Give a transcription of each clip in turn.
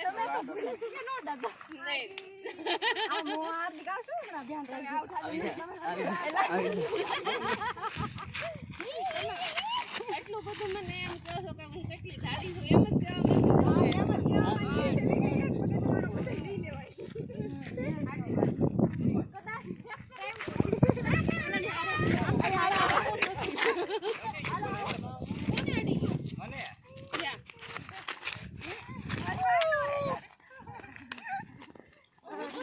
એટલું બધું મને એમ કહો છો કે હું કેટલી જાડી છું એમ જ કહેવા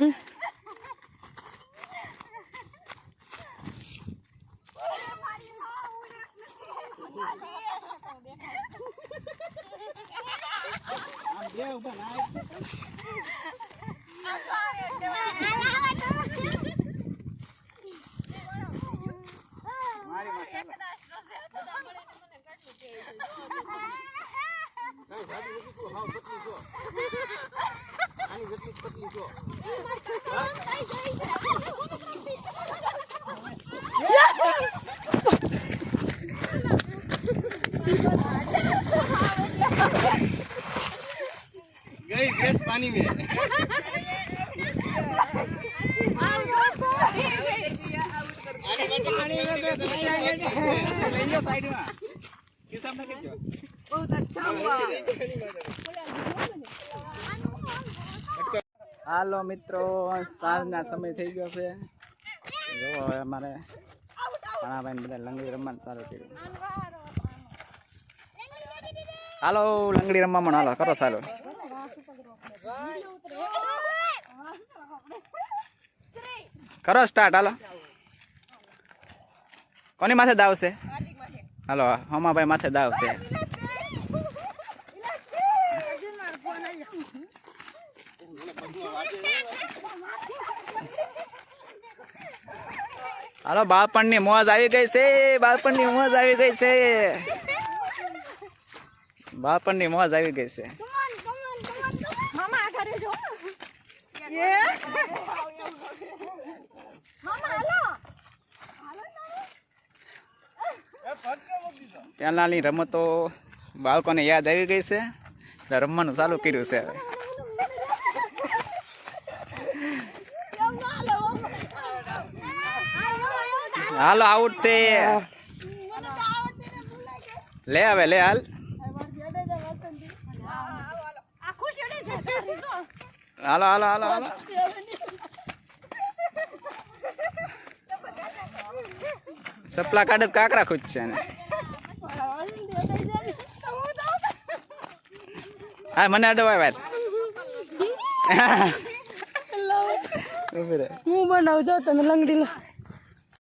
Não, vai, eu vou empurrar, eu vou empurrar. આની જેટલી પતલી જો. ગઈ ગેસ પાણી મેં. સાઈડમાં બહુ અચ્છા હુआ હાલો મિત્રો, સાંજના સમય થઈ ગયો છે. જો હવે અમારે ઘણાભાઈ બધા લંગડી રમવાનું સારું કર્યું. હાલો, લંગડી રમવા પણ હાલો, કરો સારું કરો સ્ટાર્ટ હાલો. કોની માથે દાવ છે? હાલો, હમાભાઈ માથે દાવ છે. હાલો બાળપણની મોજ આવી ગઈ છે. બાળપણની મોજ આવી ગઈ છે. બાળપણની મોજ આવી ગઈ છે. ની પહેલાંની રમતો બાળકોને યાદ આવી ગઈ છે. રમવાનું ચાલુ કર્યું છે. હવે હાલો આઉટ છે. લે હવે, લે હાલ. હાલો હાલો હાલો હાલો. સપલા કાઢે કાકરા ખુશ છે ને હા, મને અડવાય વાત હું બનાવું? જાઉં તમે લંગડી લો.